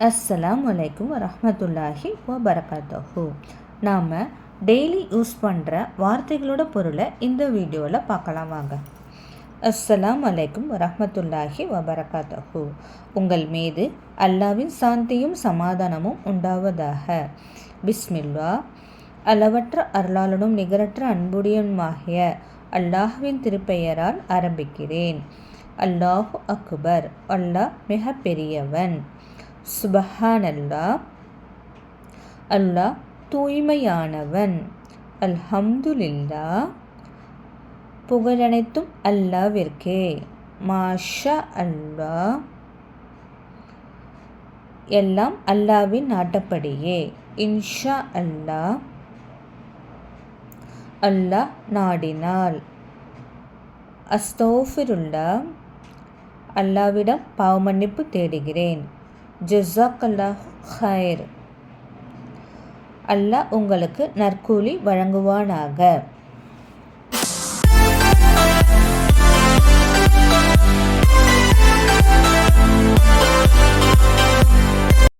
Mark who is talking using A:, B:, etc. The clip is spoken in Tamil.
A: அஸ்ஸலாம் வலைக்கும் வரமத்துல்லாஹி வபரகாத்தஹு. நாம் டெய்லி யூஸ் பண்ணுற வார்த்தைகளோட பொருளை இந்த வீடியோவில் பார்க்கலாம் வாங்க. அஸ்ஸலாம் வலைக்கும் வரமத்துல்லாஹி வபரகாத்தஹு. உங்கள் மீது அல்லாவின் சாந்தியும் சமாதானமும் உண்டாவதாக. பிஸ்மில்லா. அளவற்ற அருளாளனும் நிகரற்ற அன்புடையனுமாகிய அல்லாஹுவின் திருப்பெயரால் ஆரம்பிக்கிறேன். அல்லாஹு அக்பர். அல்லாஹ் மிக பெரியவன் சுபஹானல்லா. அல்லாஹ் தூய்மையானவன். அல்ஹம்துலில்லா. புகழனைத்தும் அல்லாவிற்கே. மாஷா அல்லா எல்லாம் அல்லாவின் நாட்டப்படியே. இன்ஷா அல்லா அல்லாஹ் நாடினால். அஸ்தோஃபிருல்லா. அல்லாவிடம் பாவமன்னிப்பு தேடுகிறேன். ஜுசாக்கல்லா ஹைர் அல்லாஹ் உங்களுக்கு நற்கூலி வழங்குவானாக.